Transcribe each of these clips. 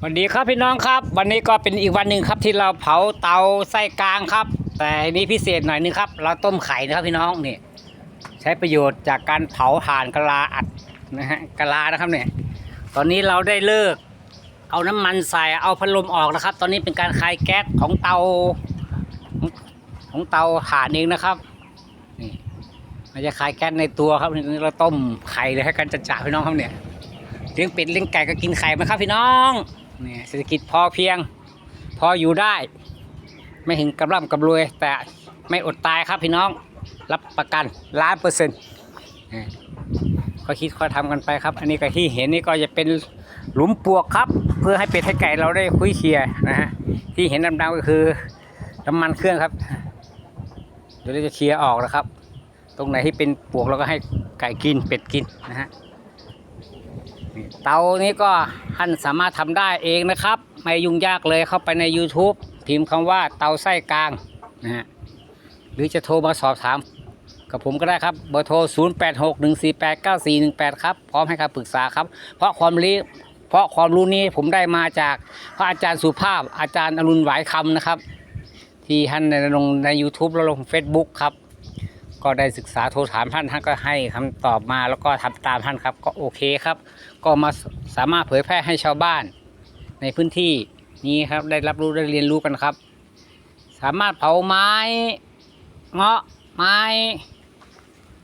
สวัสดีครับพี่น้องครับ วันนี้ก็เป็นอีกวันหนึ่งครับที่เราเผาเตาไส้กลางครับ แต่นี้พิเศษหน่อยนึงครับ เราต้มไข่นะครับพี่น้องนี่ใช้ประโยชน์จากการเผาถ่านกะลาอัดนะฮะกะลานะครับเนี่ยตอนนี้เราได้เลิก เอาน้ำมันใส่เอาพัดลมออกนะครับ ตอนนี้เป็นการคลายแก๊สของเตา ของเตาถ่านเองนะครับนี่มันจะคลายแก๊สในตัวครับนี่เราต้มไข่เลยให้กันจะจ่าพี่น้องครับเนี่ยเลี้ยงเป็ดเลี้ยงไก่ก็กินไข่ไหมครับพี่น้อง เนี่ยเศรษฐกิจพอเพียง พออยู่ได้ ไม่ถึงกำร่ำกำรวย แต่ไม่อดตายครับพี่น้องรับประกันล้านเปอร์เซ็นต์เนี่ยก็คิดค่อยทำกันไปครับ อันนี้ก็ที่เห็นนี่ก็จะเป็นหลุมปลวกครับ เพื่อให้เป็ดให้ไก่เราได้คุยเคลียร์นะฮะที่เห็นดำๆก็คือน้ำมันเครื่องครับเดี๋ยวเราจะเคลียร์ออกนะครับ ตรงไหนที่เป็นปลวกเราก็ให้ไก่กินเป็ดกินนะฮะ เตานี้ก็ท่านสามารถทำได้เองนะครับ ไม่ยุ่งยากเลยเข้าไปใน YouTube พิมพ์คำว่าเตาไส้กลางนะฮะหรือจะโทรมาสอบถามกับผมก็ได้ครับเบอร์โทร 0861489418 ครับ พร้อมให้คำปรึกษาครับ เพราะความรู้เพราะความรู้นี้ผมได้มาจากพระอาจารย์สุภาพอาจารย์อรุณหวายคำนะครับ ที่ท่านในลงใน YouTube แล้วลง Facebook ครับ ก็ได้ศึกษาโทรถามท่านท่านก็ให้คำตอบมาแล้วก็ทำตามท่านครับ ก็โอเคครับ ก็มาสามารถเผยแพร่ให้ชาวบ้าน ในพื้นที่นี้ครับได้รับรู้ได้เรียนรู้กันครับ สามารถเผาไม้เงาะไม้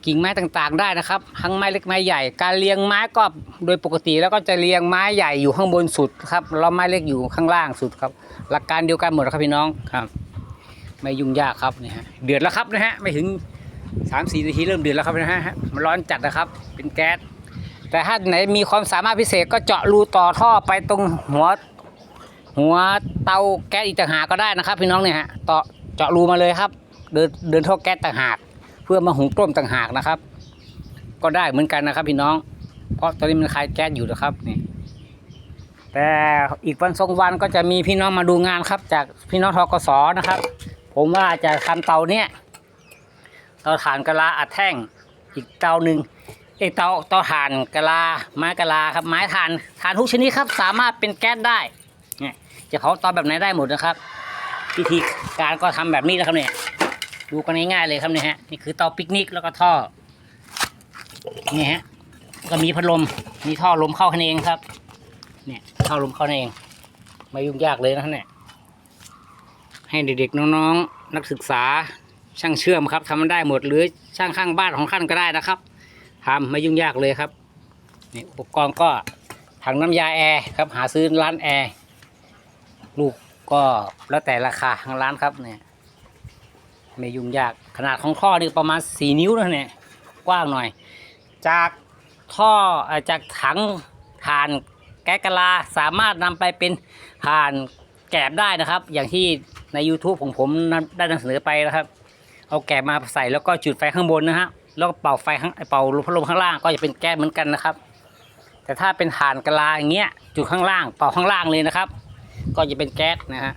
กิ่งไม้ต่างๆได้นะครับ ทั้งไม้เล็กไม้ใหญ่ การเรียงไม้ก็โดยปกติแล้วก็จะเรียงไม้ใหญ่อยู่ข้างบนสุดครับแล้วไม้เล็กอยู่ข้างล่างสุดครับ หลักการเดียวกันหมดครับพี่น้องครับ ไม่ยุ่งยากครับเนี่ยฮะเดือดแล้วครับนะฮะไม่ถึง สามสี่นาทีเริ่มเดือดแล้วครับนะฮะมันร้อนจัดนะครับ เป็นแก๊สแต่ถ้าไหนมีความสามารถพิเศษก็เจาะรูต่อท่อไปตรงหัว หัวเตาแก๊สอีกต่างหากก็ได้นะครับ พี่น้องเนี่ยฮะต่อเจาะรูมาเลยครับ เดินเดินท่อแก๊สต่างหาก เพื่อมาหุงต้มต่างหากนะครับ ก็ได้เหมือนกันนะครับ พี่น้อง เพราะตอนนี้มันคลายแก๊สอยู่นะครับนี่แต่อีกวันสองวันก็จะมีพี่น้องมาดูงานครับ จากพี่น้องทกสนะครับ ผมว่าจะทำเตาเนี้ย เตาถ่านกะลาอัดแท่งอีกเตาหนึ่งเอเตาเตาถ่านกะลาไม้กะลาครับไม้ถ่านถ่านทุกชนิดครับ สามารถเป็นแก๊สได้เนี่ยจะเผาเตาแบบไหนได้หมดนะครับวิธีการก็ทำแบบนี้นะครับเนี่ยดูกันง่ายๆเลยครับเนี่ยฮะนี่คือเตาปิกนิกแล้วก็ท่อนี่ฮะก็มีพัดลมมีท่อลมเข้ากันเองครับ เนี่ยท่อลมเข้าเอง ไม่ยุ่งยากเลยนะครับเนี่ยให้เด็กๆน้องๆ นักศึกษา ช่างเชื่อมครับทำมันได้หมดหรือช่างข้างบ้านของท่านก็ได้นะครับทำไม่ยุ่งยากเลยครับนี่อุปกรณ์ก็ถังน้ำยาแอร์ครับหาซื้อร้านแอร์ลูกก็แล้วแต่ราคาทางร้านครับเนี่ยไม่ยุ่งยากขนาดของท่อนี่ประมาณสี่นิ้วนะเนี่ยกว้างหน่อย จากท่อจากถังถ่านแก๊สกะลาสามารถนำไปเป็นถ่านแกบได้นะครับ อย่างที่ใน YouTube ของผมได้นำเสนอไปนะครับ เอาแกะมาใส่แล้วก็จุดไฟข้างบนนะฮะแล้วก็เป่าไฟข้างเป่าพัดลมข้างล่างก็จะเป็นแก๊สเหมือนกันนะครับ แต่ถ้าเป็นถ่านกะลาอย่างเงี้ยจุดข้างล่าง เป่าข้างล่างเลยนะครับ ก็จะเป็นแก๊สนะฮะ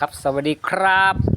ครับสวัสดีครับ